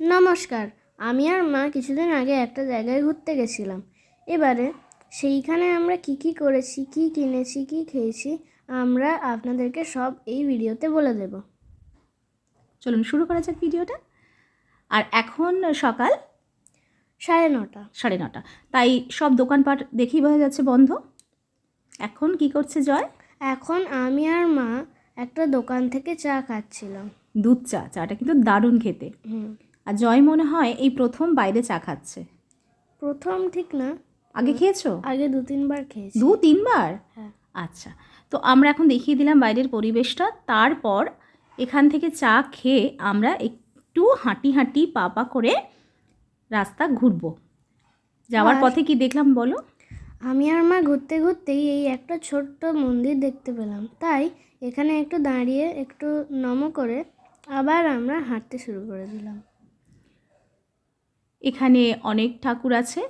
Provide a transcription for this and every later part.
নমস্কার আমি আর মা কিছুদিন আগে একটা জায়গায় ঘুরতে গেছিলাম। এবারে সেইখানে আমরা কি কি করেছি কি কিনেছি কি খেয়েছি আমরা আপনাদেরকে সব এই ভিডিওতে বলে দেব। চলুন শুরু করা যাক ভিডিওটা। আর এখন সকাল সাড়ে নটা। সাড়ে নটা। তাই সব দোকানপাট দেখেই বোঝা যাচ্ছে বন্ধ। এখন কি করছে জয়? এখন আমি আর মা একটা দোকান থেকে চা খাচ্ছিলাম। দুধ চা চাটা কিন্তু দারুণ খেতে। হুম। আর জয় মনে হয় এই প্রথম বাইরে চা খাচ্ছে। প্রথম ঠিক না। আগে খেয়েছো? আগে দু তিনবার খেয়েছি। দু তিনবার? হ্যাঁ। আচ্ছা তো আমরা এখন দেখিয়ে দিলাম বাইরের পরিবেশটা। তারপর এখান থেকে চা খেয়ে আমরা একটু হাঁটি হাঁটি পা পা করে রাস্তা ঘুরবো। যাওয়ার পথে কি দেখলাম বলো? আমি আর মা ঘুরতে ঘুরতেই এই একটা ছোট্ট মন্দির দেখতে পেলাম। তাই এখানে একটু দাঁড়িয়ে একটু নম করে আবার আমরা হাঁটতে শুরু করে দিলাম। এখানে অনেক ঠাকুর আছে।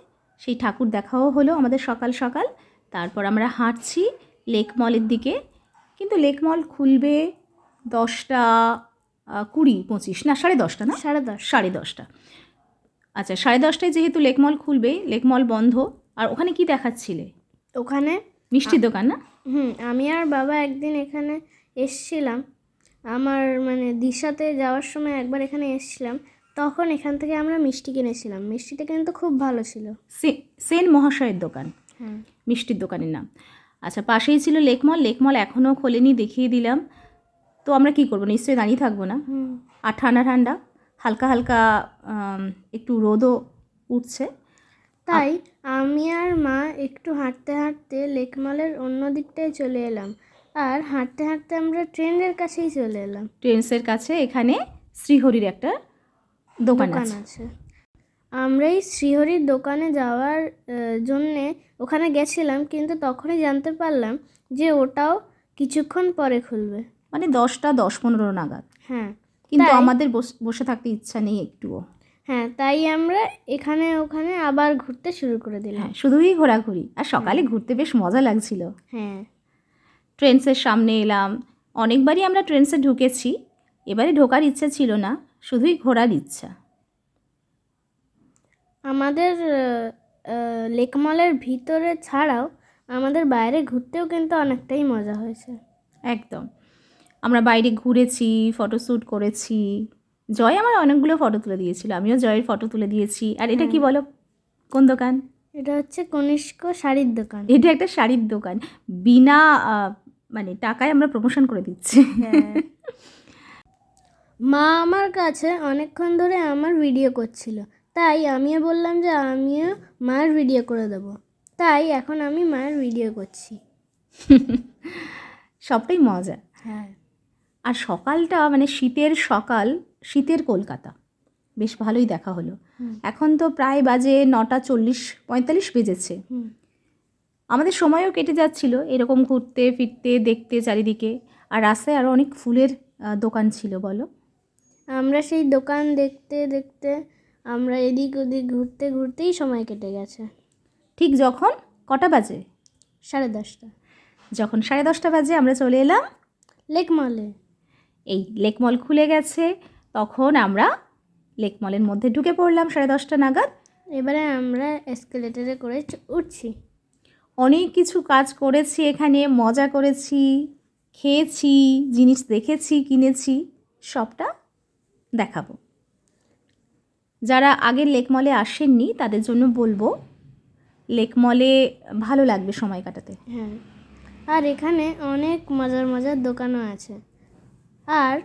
সেই ঠাকুর দেখাও হলো আমাদের সকাল সকাল। তারপর আমরা হাঁটছি লেক মলের দিকে। কিন্তু লেক মল খুলবে দশটা কুড়ি পঁচিশ না সাড়ে দশটা না? সাড়ে দশ। সাড়ে দশটা। আচ্ছা সাড়ে দশটায় যেহেতু লেক মল খুলবে লেক মল বন্ধ। আর ওখানে কি দেখাচ্ছিলে? ওখানে? মিষ্টির দোকান না? হুম আমি আর বাবা একদিন এখানে এসছিলাম। আমার মানে দিশাতে যাওয়ার সময় একবার এখানে এসছিলাম। তখন এখান থেকে আমরা মিষ্টি কিনেছিলাম। মিষ্টিটা কিন্তু খুব ভালো ছিল। সেন মহাশয়ের দোকান। হ্যাঁ। মিষ্টির দোকানের নাম। আচ্ছা পাশেই ছিল লেক মল লেক মল এখনও খোলেনি দেখিয়ে দিলাম। তো আমরা কি করব? নিশ্চয়ই দাঁড়িয়ে থাকব না? আর ঠান্ডা ঠান্ডা হালকা হালকা একটু রোদও উঠছে। তাই আমি আর মা একটু হাঁটতে হাঁটতে লেকমলের অন্য দিকটায় চলে এলাম। আর হাঁটতে হাঁটতে আমরা ট্রেনের কাছেই চলে এলাম। ট্রেন্সের কাছে এখানে শ্রীহরির একটা দোকান আছে। আমরা এই শ্রীহরির দোকানে যাওয়ার জন্যে ওখানে গেছিলাম কিন্তু তখনই জানতে পারলাম যে ওটাও কিছুক্ষণ পরে খুলবে। মানে দশটা দশ পনেরো নাগাদ। হ্যাঁ কিন্তু আমাদের বস- বসে থাকতে ইচ্ছা নেই একটুও। হ্যাঁ তাই আমরা এখানে ওখানে আবার ঘুরতে শুরু করে দিলাম। হ্যাঁ শুধুই ঘোরাঘুরি। আর সকালে ঘুরতে বেশ মজা লাগছিল। হ্যাঁ। ট্রেন্সের সামনে এলাম। অনেকবারই আমরা ট্রেন্সে ঢুকেছি। এবারে ঢোকার ইচ্ছা ছিল না। শুধুই ঘোরার ইচ্ছা। আমাদের লেকমলের ভিতরে ছাড়াও আমাদের বাইরে ঘুরতেও কিন্তু অনেকটাই মজা হয়েছে। একদম। আমরা বাইরে ঘুরেছি ফটোশ্যুট করেছি। জয় আমার অনেকগুলো ফটো তুলে দিয়েছিল আমিও জয়ের ফটো তুলে দিয়েছি। আর এটা কি বলো কোন দোকান? এটা হচ্ছে কনিষ্ক শাড়ির দোকান। এটা একটা শাড়ির দোকান। বিনা মানে টাকায় আমরা প্রমোশন করে দিচ্ছি। হ্যাঁ। মা আমার কাছে অনেকক্ষণ ধরে আমার ভিডিও করছিল। তাই আমিও বললাম যে আমিও মায়ের ভিডিও করে দেবো। তাই এখন আমি মায়ের ভিডিও করছি। সবটাই মজা। হ্যাঁ। আর সকালটা মানে শীতের সকাল শীতের কলকাতা। বেশ ভালোই দেখা হলো। এখন তো প্রায় বাজে নটা চল্লিশ পঁয়তাল্লিশ বেজেছে। আমাদের সময়ও কেটে যাচ্ছিল এরকম ঘুরতে ফিরতে দেখতে চারিদিকে। আর রাস্তায় আরও অনেক ফুলের দোকান ছিল বলো? আমরা সেই দোকান দেখতে দেখতে আমরা এদিক ওদিক ঘুরতে ঘুরতেই সময় কেটে গেছে। ঠিক যখন কটা বাজে? সাড়ে দশটা। যখন সাড়ে দশটা বাজে আমরা চলে এলাম লেক মলে এই লেক মল খুলে গেছে। তখন আমরা লেক মলের মধ্যে ঢুকে পড়লাম সাড়ে দশটা নাগাদ। এবারে আমরা এসকেলেটারে করে উঠছি। অনেক কিছু কাজ করেছি এখানে মজা করেছি খেয়েছি জিনিস দেখেছি কিনেছি সবটা দেখাবো। যারা আগে লেক মলে আসেননি তাদের জন্য বলব লেক মলে ভালো লাগবে সময় কাটাতে। হ্যাঁ। আর এখানে অনেক মজার মজার দোকানও আছে। আর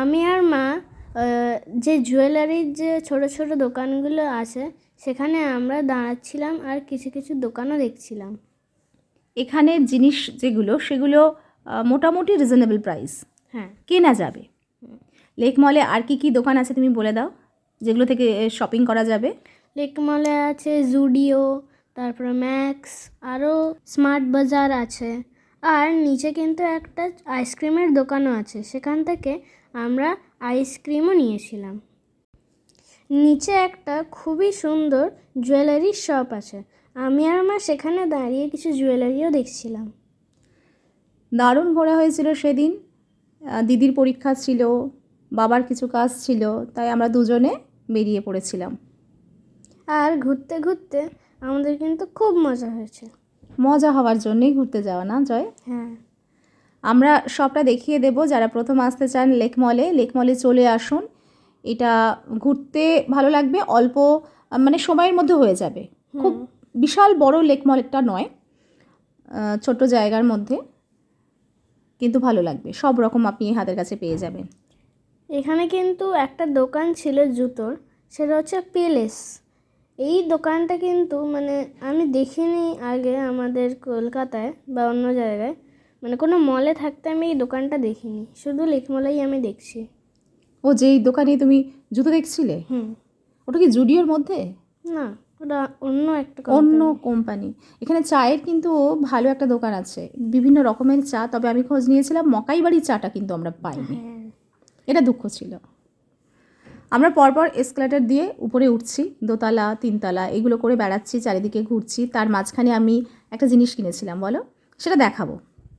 আমি আর মা যে জুয়েলারির যে ছোট ছোট দোকানগুলো আছে সেখানে আমরা দাঁড়াচ্ছিলাম আর কিছু কিছু দোকানও দেখছিলাম। এখানের জিনিস যেগুলো সেগুলো মোটামুটি রিজনেবল প্রাইস হ্যাঁ। কেনা যাবে। লেক মলে আর কি কি দোকান আছে তুমি বলে দাও যেগুলো থেকে শপিং করা যাবে? লেক মলে আছে জুডিও তারপরে ম্যাক্স আরও স্মার্ট বাজার আছে। আর নিচে কিন্তু একটা আইসক্রিমের দোকানও আছে সেখান থেকে আমরা আইসক্রিমও নিয়েছিলাম। নিচে একটা খুবই সুন্দর জুয়েলারির শপ আছে। আমি আর আমার সেখানে দাঁড়িয়ে কিছু জুয়েলারিও দেখছিলাম। দারুণ ঘোরা হয়েছিল সেদিন। দিদির পরীক্ষা ছিল বাবার কিছু কাজ ছিল তাই আমরা দুজনে বেরিয়ে পড়েছিলাম। আর ঘুরতে ঘুরতে আমাদের কিন্তু খুব মজা হয়েছে। মজা হওয়ার জন্যই ঘুরতে যাওয়া না জয়? হ্যাঁ। আমরা সবটা দেখিয়ে দেব যারা প্রথম আসতে চান লেক মলে লেক মলে চলে আসুন। এটা ঘুরতে ভালো লাগবে অল্প মানে সময়ের মধ্যে হয়ে যাবে। খুব বিশাল বড় লেক মলটা নয় ছোট্ট জায়গার মধ্যে কিন্তু ভালো লাগবে। সব রকম আপনি হাতের কাছে পেয়ে যাবেন। এখানে কিন্তু একটা দোকান ছিল জুতোর সেটা হচ্ছে পেলেস এই দোকানটা কিন্তু মানে আমি দেখিনি আগে আমাদের কলকাতায় বা অন্য জায়গায়। মানে কোনো মলে থাকতে আমি এই দোকানটা দেখিনি শুধু লেকমলেই আমি দেখছি। ও যেই দোকানে তুমি জুতো দেখছিলে? হুম। ওটা কি জুডিওর মধ্যে? না ওটা অন্য একটা অন্য কোম্পানি এখানে চায়ের কিন্তু ভালো একটা দোকান আছে বিভিন্ন রকমের চা তবে আমি খোঁজ নিয়েছিলাম মকাই বাড়ির চাটা কিন্তু আমরা পাইনি। হ্যাঁ। এটা দুঃখ ছিল। আমরা পরপর এসকেলেটার দিয়ে উপরে উঠছি দোতলা তিনতলা এগুলো করে বেড়াচ্ছি চারিদিকে ঘুরছি। তার মাঝখানে আমি একটা জিনিস কিনেছিলাম বলো? সেটা দেখাবো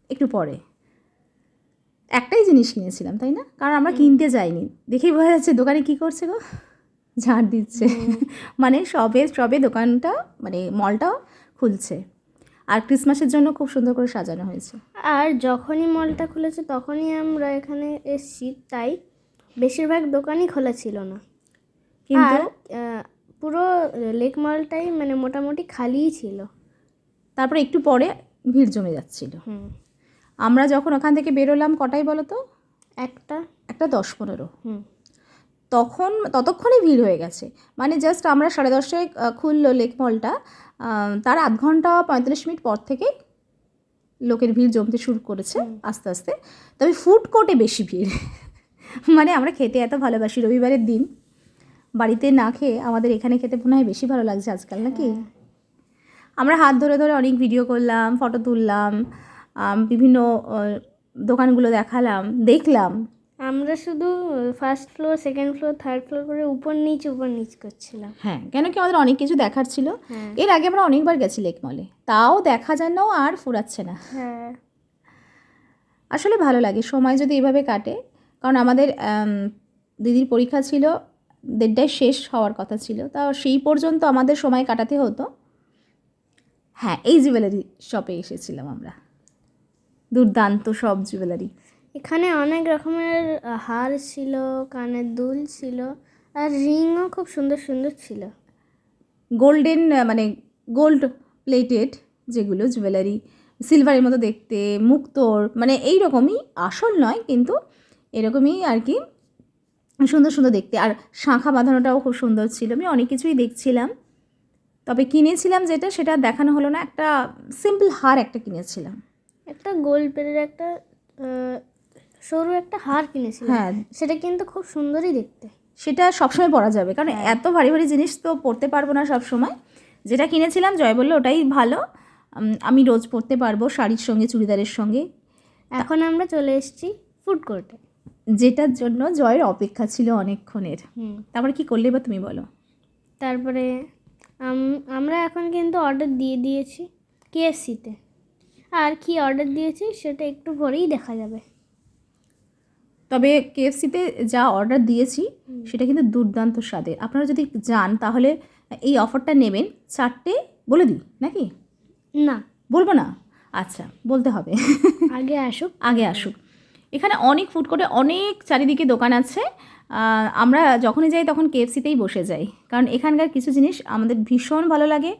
একটু পরে। একটাই জিনিস কিনেছিলাম তাই না? কারণ আমরা কিনতে যাইনি। দেখেই বোঝা যাচ্ছে দোকানে কী করছে গো? ঝাড় দিচ্ছে। মানে সবে সবে দোকানটা মানে মলটা খুলছে। আর ক্রিসমাসের জন্য খুব সুন্দর করে সাজানো হয়েছে। আর যখনই মলটা খুলেছে তখনই আমরা এখানে এসেছি তাই বেশিরভাগ দোকানই খোলা ছিল না। কিন্তু পুরো লেক মলটাই মানে মোটামুটি খালিই ছিল। তারপরে একটু পরে ভিড় জমে যাচ্ছিল। হুম। আমরা যখন ওখান থেকে বেরোলাম কটাই বলো তো? একটা। একটা দশ পনেরো। হুম। তখন ততক্ষণে ভিড় হয়ে গেছে। মানে জাস্ট আমরা সাড়ে দশে আহ, খুললো লেক মলটা তার আধ ঘণ্টা পঁয়তাল্লিশ মিনিট পর থেকে লোকের ভিড় জমতে শুরু করেছে আস্তে আস্তে। তবে ফুড কোর্টে বেশি ভিড়। মানে আমরা খেতে এত ভালোবাসি রবিবারের দিন। বাড়িতে না খেয়ে আমাদের এখানে খেতে মনে হয় বেশি ভালো লাগছে আজকাল নাকি? আমরা হাত ধরে ধরে অনেক ভিডিও করলাম ফটো তুললাম বিভিন্ন দোকানগুলো দেখালাম দেখলাম। আমরা শুধু first floor second floor third floor করে উপর নিচ উপর নিচ করছিলাম। হ্যাঁ কেন কি আমাদের অনেক কিছু দেখার ছিল। হ্যাঁ। এর আগে আমরা অনেকবার গেছি লেক মলে তাও দেখা যেন আর ফুরাচ্ছে না। হ্যাঁ। আসলে ভালো লাগে সময় যদি এভাবে কাটে। কারণ আমাদের দিদির পরীক্ষা ছিল দেড়টায় শেষ হওয়ার কথা ছিল। তাও সেই পর্যন্ত আমাদের সময় কাটাতে হতো। হ্যাঁ এই জুয়েলারি শপে এসেছিলাম আমরা। দুর্দান্ত সব জুয়েলারি এখানে অনেক রকমের হার ছিল কানের দুল ছিল আর রিংও খুব সুন্দর সুন্দর ছিল। গোল্ডেন মানে গোল্ড প্লেটেড যেগুলো জুয়েলারি সিলভারের মতো দেখতে মুক্তোর মানে এই রকমই আসল নয় কিন্তু এরকমই আর কি সুন্দর সুন্দর দেখতে। আর শাঁখা বাঁধানোটাও খুব সুন্দর ছিল। আমি অনেক কিছুই দেখছিলাম। তবে কিনেছিলাম যেটা সেটা দেখানো হলো না। একটা সিম্পল হার একটা কিনেছিলাম। একটা গোল্ড পেরের একটা সরু একটা হার কিনেছিলাম। হ্যাঁ। সেটা কিন্তু খুব সুন্দরই দেখতে। সেটা সবসময় পরা যাবে। কারণ এত ভারী ভারী জিনিস তো পরতে পারব না সব সময় যেটা কিনেছিলাম জয় বলল ওটাই ভালো। আমি রোজ পরতে পারব শাড়ির সঙ্গে চুড়িদারের সঙ্গে। এখন আমরা চলে এসেছি ফুড কোর্টে যেটার জন্য জয়ের অপেক্ষা ছিল অনেকক্ষণের। তারপরে কি করলে বা তুমি বলো? তারপরে আমরা এখন কিন্তু অর্ডার দিয়ে দিয়েছি কেএফসিতে আর কি অর্ডার দিয়েছি সেটা একটু পরেই দেখা যাবে। তবে কেএফসিতে যা অর্ডার দিয়েছি সেটা কিন্তু দুর্দান্ত স্বাদের। আপনারা যদি যান তাহলে এই অফারটা নেবেন চারটে বলে দিই নাকি? না। বলব না? আচ্ছা বলতে হবে। আগে আসুক। আগে আসুক। এখানে অনেক ফুড কোর্টে অনেক চারিদিকে দোকান আছে। আমরা যখনই যাই তখন কেএফসিতেই বসে যাই। কারণ এখানকার কিছু জিনিস আমাদের ভীষণ ভালো লাগে।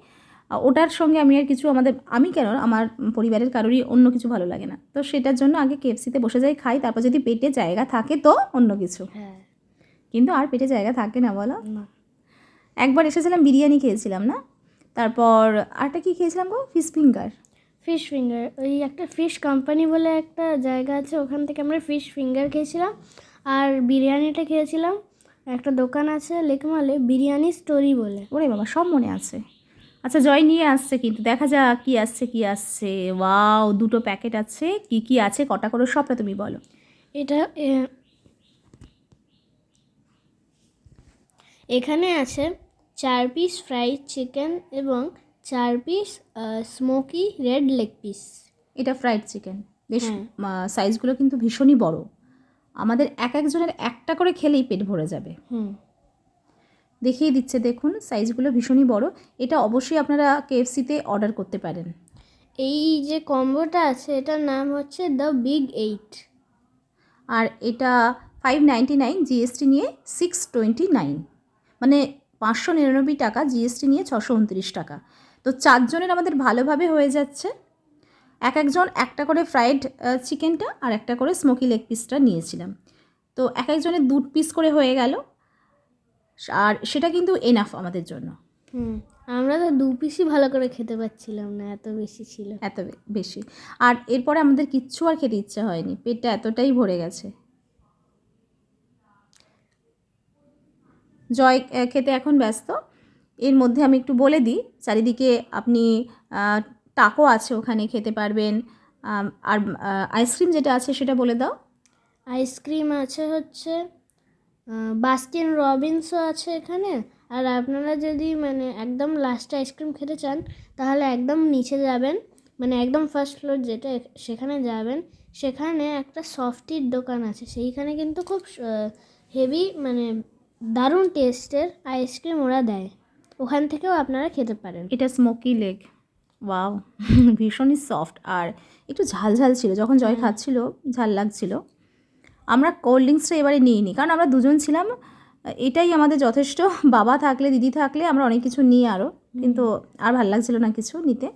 ওটার সঙ্গে আমি আর কিছু আমাদের আমি কেন আমার পরিবারের কারোরই অন্য কিছু ভালো লাগে না। তো সেটার জন্য আগে কেএফসিতে বসে যাই খাই তারপর যদি পেটে জায়গা থাকে তো অন্য কিছু। হ্যাঁ। কিন্তু আর পেটে জায়গা থাকে না বলো। একবার এসেছিলাম বিরিয়ানি খেয়েছিলাম না? তারপর আরটা কি খেয়েছিলাম গো? ফিশ ফিঙ্গার ফিশ ফিঙ্গার ওই একটা ফিশ কোম্পানি বলে একটা জায়গা আছে ওখান থেকে আমরা ফিশ ফিঙ্গার খেয়েছিলাম। আর বিরিয়ানিটা খেয়েছিলাম একটা দোকান আছে লেকমালে বিরিয়ানি স্টোরি বলে। ওরে বাবা সব মনে আছে। আচ্ছা জয় নিয়ে আসছে কিন্তু। দেখা যাক কি আসছে কি আসছে। ওয়াও দুটো প্যাকেট আছে। কি কি আছে? কটা করে সবটা তুমি বলো। এটা এখানে আছে চার পিস ফ্রাইড চিকেন এবং চার piece smoky red leg piece এটা ফ্রাইড চিকেন বেশ হ্যাঁ। সাইজগুলো কিন্তু ভীষণই বড়। আমাদের এক একজনের একটা করে খেলেই পেট ভরে যাবে। হুম। দেখিয়ে দিচ্ছে। দেখুন সাইজগুলো ভীষণই বড়। এটা অবশ্যই আপনারা কেএফসিতে অর্ডার করতে পারেন। এই যে কম্বোটা আছে এটার নাম হচ্ছে দ্য বিগ এইট। আর এটা ফাইভ নাইনটি নাইন জিএসটি নিয়ে সিক্স টোয়েন্টি নাইন। মানে পাঁচশো নিরানব্বই টাকা জিএসটি নিয়ে ছশো উনত্রিশ টাকা। তো চারজনের আমাদের ভালোভাবে হয়ে যাচ্ছে। এক একজন একটা করে ফ্রাইড চিকেনটা আর একটা করে স্মোকি লেগ পিসটা নিয়েছিলাম। তো এক একজনের দু পিস করে হয়ে গেল। আর সেটা কিন্তু এনাফ আমাদের জন্য। হুম আমরা তো দু পিসই ভালো করে খেতে পাচ্ছিলাম না এত বেশি ছিল। এত বেশি। আর এরপরে আমাদের কিচ্ছু আর খেতে ইচ্ছা হয়নি পেটটা এতটাই ভরে গেছে। জয় খেতে এখন ব্যস্ত। এর মধ্যে আমি একটু বলে দিই চারিদিকে আপনি টাকো আছে ওখানে খেতে পারবেন। আর আইসক্রিম যেটা আছে সেটা বলে দাও। আইসক্রিম আছে হচ্ছে বাস্কিন রবিন্সও আছে এখানে। আর আপনারা যদি মানে একদম লাস্টে আইসক্রিম খেতে চান তাহলে একদম নিচে যাবেন। মানে একদম ফার্স্ট ফ্লোর যেটা সেখানে যাবেন। সেখানে একটা সফটির দোকান আছে। সেইখানে কিন্তু খুব হেভি মানে দারুণ টেস্টের আইসক্রিম ওরা দেয়। ওখান থেকেও আপনারা খেতে পারেন। এটা স্মোকি লেগ ওয়াও ভীষণই সফট আর একটু ঝাল ঝাল ছিল। যখন জয় খাচ্ছিল ঝাল লাগছিল। আমরা কোল্ড ড্রিঙ্কসটা এবারে নিইনি। কারণ আমরা দুজন ছিলাম এটাই আমাদের যথেষ্ট। বাবা থাকলে দিদি থাকলে আমরা অনেক কিছু নিই আরও কিন্তু আর ভালো লাগছিল না কিছু নিতে।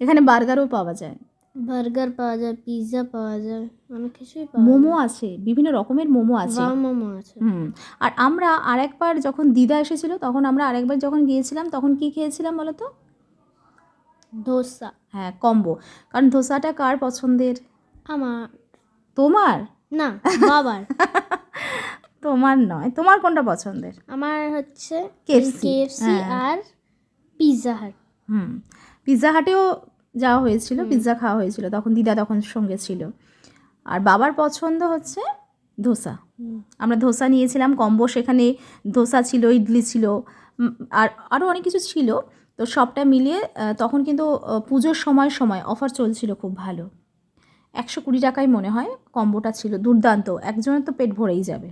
এখানে বার্গারও পাওয়া যায়। বার্গার পাওয়া যায় পিৎজা পাওয়া যায় অনেক কিছুই পাওয়া মোমো আছে বিভিন্ন রকমের মোমো আছে। মোমো আছে। হুম আর আমরা আরেকবার যখন দিদা এসেছিল তখন আমরা আরেকবার যখন গিয়েছিলাম তখন কি খেয়েছিলাম বলো তো ধোসা। হ্যাঁ কম্বো। কারণ ধোসাটা কার পছন্দের? আমার তোমার? না বাবার। তোমার নয়। তোমার কোনটা পছন্দের? আমার হচ্ছে কেএফসি হ্যাঁ। আর পিৎজা হাট হুম। পিৎজা হাটেও যাওয়া হয়েছিল পিৎজা খাওয়া হয়েছিল তখন দিদা তখন সঙ্গে ছিল। আর বাবার পছন্দ হচ্ছে ধোসা। আমরা ধোসা নিয়েছিলাম কম্বো সেখানে ধোসা ছিল ইডলি ছিল আর আরও অনেক কিছু ছিল। তো সবটা মিলিয়ে তখন কিন্তু পুজোর সময় সময় অফার চলছিল খুব ভালো। একশো কুড়ি টাকায় মনে হয় কম্বোটা ছিল দুর্দান্ত একজনের তো পেট ভরেই যাবে।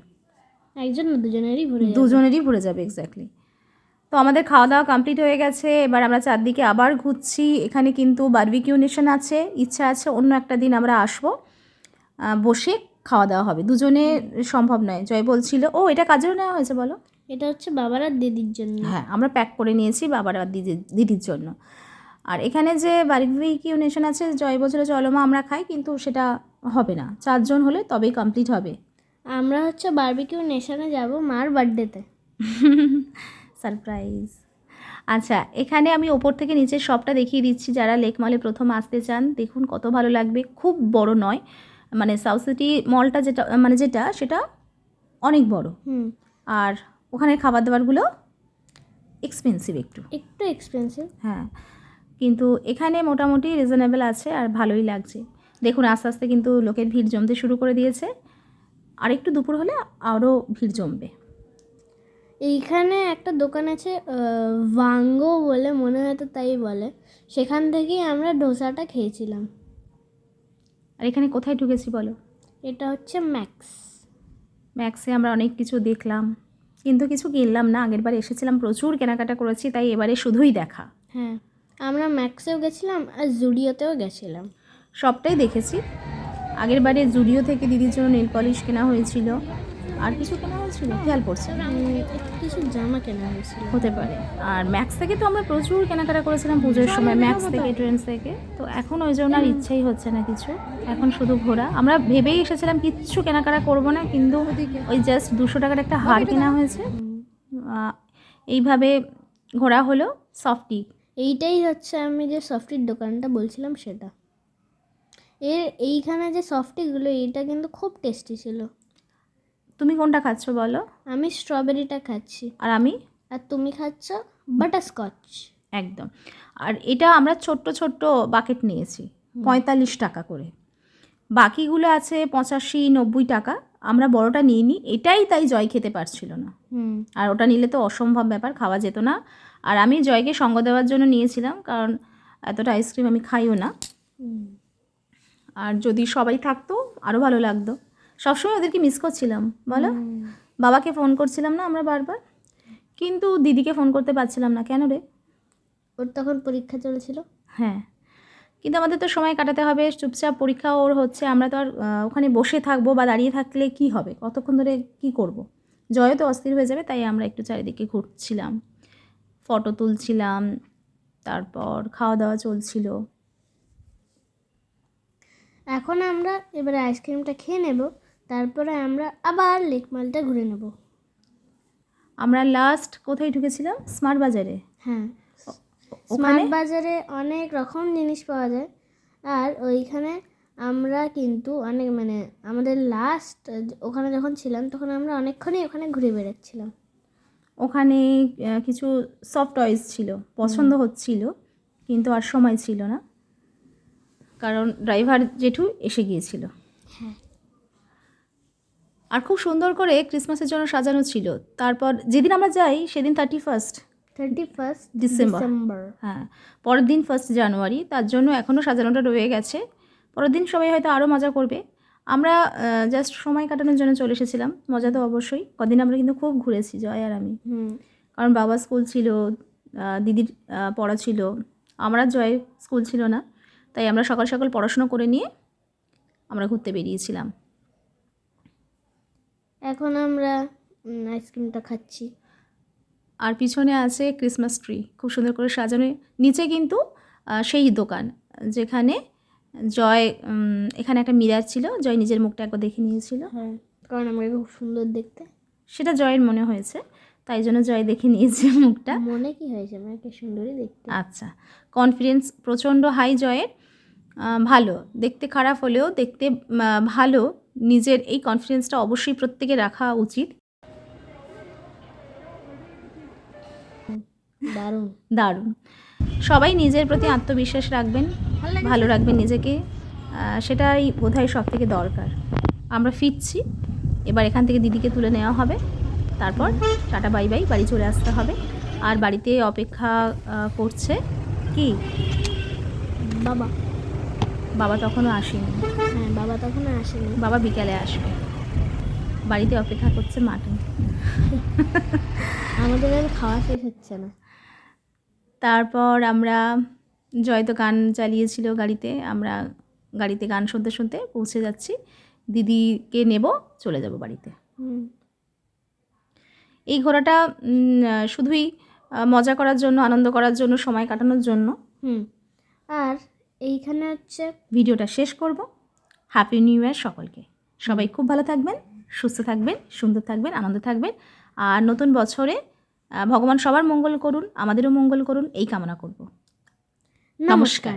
একজন দুজনেরই ভরে যাবে। দুজনেরই ভরে যাবে এক্স্যাক্টলি তো আমাদের খাওয়া দাওয়া কমপ্লিট হয়ে গেছে এবার আমরা চারদিকে আবার ঘুরছি এখানে কিন্তু বারবিকিউ নেশন আছে ইচ্ছা আছে অন্য একটা দিন আমরা আসব বসে খাওয়া দাওয়া হবে। দুজনে সম্ভব নয় জয় বলছিল। ও এটা কাজেও নেওয়া হয়েছে বলো? এটা হচ্ছে বাবার আর দিদির জন্য। হ্যাঁ আমরা প্যাক করে নিয়েছি বাবার আর দিদির দিদির জন্য। আর এখানে যে বারবিকিউ নেশন আছে জয় বলছিল চলো মা আমরা খাই কিন্তু সেটা হবে না। চারজন হলে তবেই কমপ্লিট হবে। আমরা হচ্ছে বারবিকিউ নেশনে যাব মার বার্থডেতে সারপ্রাইজ আচ্ছা এখানে আমি ওপর থেকে নিচের সবটা দেখিয়ে দিচ্ছি যারা লেক মলে প্রথম আসতে চান দেখুন কত ভালো লাগবে। খুব বড় নয় মানে সাউথ সিটি মলটা যেটা মানে যেটা সেটা অনেক বড়। হুম। আর ওখানে খাবার দাবারগুলো এক্সপেন্সিভ একটু। একটু এক্সপেন্সিভ হ্যাঁ কিন্তু এখানে মোটামুটি রিজনেবল আছে আর ভালোই লাগছে। দেখুন আস্তে আস্তে কিন্তু লোকের ভিড় জমতে শুরু করে দিয়েছে। আর একটু দুপুর হলে আরও ভিড় জমবে। এইখানে একটা দোকান আছে ভাঙ্গো বলে মনে হয় তো তাই বলে। সেখান থেকেই আমরা ডোসাটা খেয়েছিলাম। আর এখানে কোথায় ঢুকেছি বলো? এটা হচ্ছে ম্যাক্স ম্যাক্সে আমরা অনেক কিছু দেখলাম। কিন্তু কিছু কিনলাম না আগেরবার এসেছিলাম প্রচুর কেনাকাটা করেছি তাই এবারে শুধুই দেখা। হ্যাঁ। আমরা ম্যাক্সেও গেছিলাম আর জুডিওতেও গেছিলাম। সবটাই দেখেছি। আগের বারে জুডিও থেকে দিদির জন্য নেল পলিশ কেনা হয়েছিল। আর কিছু কেনা হয়েছিল? খেয়াল পড়ছে। কিছু জামা কেনা হয়েছিল। হতে পারে। আর ম্যাক্স থেকে তো আমরা প্রচুর কেনাকাটা করেছিলাম পুজোর সময় ম্যাক্স থেকে ট্রেন্ডস থেকে। তো এখন ওই জন্য আর ইচ্ছাই হচ্ছে না কিছু। এখন শুধু ঘোরা। আমরা ভেবেই এসেছিলাম কিচ্ছু কেনাকাটা করব না কিন্তু ওই জাস্ট দুশো টাকার একটা হার কেনা হয়েছে। এইভাবে ঘোরা হলো। সফটি এইটাই হচ্ছে আমি যে সফটির দোকানটা বলছিলাম সেটা। এর এইখানে যে সফটিগুলো এইটা কিন্তু খুব টেস্টি ছিল। তুমি কোনটা খাচ্ছ বলো? আমি স্ট্রবেরিটা খাচ্ছি। আর আমি? আর তুমি খাচ্ছ বাটারস্কচ একদম। আর এটা আমরা ছোট্ট ছোট্ট বাকেট নিয়েছি। পঁয়তাল্লিশ টাকা করে। বাকিগুলো আছে পঁচাশি নব্বই টাকা। আমরা বড়টা নিইনি এটাই তাই জয় খেতে পারছিল না। আর ওটা নিলে তো অসম্ভব ব্যাপার খাওয়া যেত না। আর আমি জয়কে সঙ্গ দেওয়ার জন্য নিয়েছিলাম কারণ এতটা আইসক্রিম আমি খাইও না। আর যদি সবাই থাকতো আরও ভালো লাগতো। সবসময় ওদেরকে মিস করছিলাম বলো? বাবাকে ফোন করছিলাম না আমরা বারবার? কিন্তু দিদিকে ফোন করতে পারছিলাম না কেন রে? ওর তখন পরীক্ষা চলছিল? হ্যাঁ। কিন্তু আমাদের তো সময় কাটাতে হবে চুপচাপ পরীক্ষা ওর হচ্ছে আমরা তো আর ওখানে বসে থাকব বা দাঁড়িয়ে থাকলে কি হবে? কতক্ষণ ধরে কি করব। জয় তো অস্থির হয়ে যাবে তাই আমরা একটু চারিদিকে ঘুরছিলাম। ফটো তুলছিলাম তারপর খাওয়া দাওয়া চলছিল। এখন আমরা এবারে আইসক্রিমটা খেয়ে নেব তারপরে আমরা আবার লেক মালটা ঘুরে নেব। আমরা লাস্ট কোথায় ঢুকেছিলাম? স্মার্ট বাজারে? হ্যাঁ। স্মার্ট বাজারে অনেক রকম জিনিস পাওয়া যায়। আর ওইখানে আমরা কিন্তু অনেক মানে আমাদের লাস্ট ওখানে যখন ছিলাম তখন আমরা অনেকক্ষণই ওখানে ঘুরে বেড়াচ্ছিলাম। ওখানে কিছু সফট টয়েস ছিল পছন্দ হচ্ছিল কিন্তু আর সময় ছিল না। কারণ ড্রাইভার জেঠু এসে গিয়েছিল। হ্যাঁ। আর খুব সুন্দর করে ক্রিসমাসের জন্য সাজানো ছিল। তারপর যেদিন আমরা যাই সেদিন thirty first thirty first December. হ্যাঁ পরের দিন ফার্স্ট জানুয়ারি তার জন্য এখনও সাজানোটা রয়ে গেছে। পরের দিন সবাই হয়তো আরও মজা করবে। আমরা জাস্ট সময় কাটানোর জন্য চলে এসেছিলাম। মজা তো অবশ্যই। কদিন আমরা কিন্তু খুব ঘুরেছি জয় আর আমি। কারণ বাবা স্কুল ছিল দিদির পড়া ছিল। আমরা জয় স্কুল ছিল না। তাই আমরা সকাল সকাল পড়াশুনো করে নিয়ে আমরা ঘুরতে বেরিয়েছিলাম। এখন আমরা আইসক্রিমটা খাচ্ছি। আর পিছনে আছে ক্রিসমাস ট্রি খুব সুন্দর করে সাজানো। নিচে কিন্তু সেই দোকান যেখানে জয় এখানে একটা মিরার ছিল। জয় নিজের মুখটা একবার দেখে নিয়েছিল। হ্যাঁ কারণ আমাকে খুব সুন্দর দেখতে। সেটা জয়ের মনে হয়েছে। তাই জন্য জয় দেখে নিয়েছে মুখটা। মনে কি হয়েছে? আমাকে সুন্দরই দেখতে। আচ্ছা কনফিডেন্স প্রচণ্ড হাই জয়ের। ভালো। দেখতে খারাপ হলেও দেখতে ভালো। নিজের এই কনফিডেন্সটা অবশ্যই প্রত্যেকে রাখা উচিত। দারুণ। দারুণ। সবাই নিজের প্রতি আত্মবিশ্বাস রাখবেন ভালো রাখবেন নিজেকে। সেটাই বোধহয় সব থেকে দরকার। আমরা ফিরছি এবার এখান থেকে দিদিকে তুলে নেওয়া হবে। তারপর টাটা বাই বাই বাড়ি চলে আসতে হবে। আর বাড়িতে অপেক্ষা করছে কি? বাবা। বাবা তখনও আসেনি। হ্যাঁ বাবা তখনও আসেনি। বাবা বিকালে আসবে। বাড়িতে অপেক্ষা করছে মাটন। আমাদের আর খাওয়া শেষ হচ্ছে না। তারপর আমরা জয় তো গান চালিয়েছিল গাড়িতে আমরা গাড়িতে গান শুনতে শুনতে পৌঁছে যাচ্ছি। দিদিকে নেব চলে যাব বাড়িতে। এই ঘোরাটা শুধুই মজা করার জন্য আনন্দ করার জন্য সময় কাটানোর জন্য। হুম। আর এইখানে হচ্ছে ভিডিওটা শেষ করব। হ্যাপি নিউ ইয়ার সকলকে। সবাই খুব ভালো থাকবেন সুস্থ থাকবেন সুন্দর থাকবেন আনন্দ থাকবেন। আর নতুন বছরে ভগবান সবার মঙ্গল করুন আমাদেরও মঙ্গল করুন এই কামনা করব নমস্কার।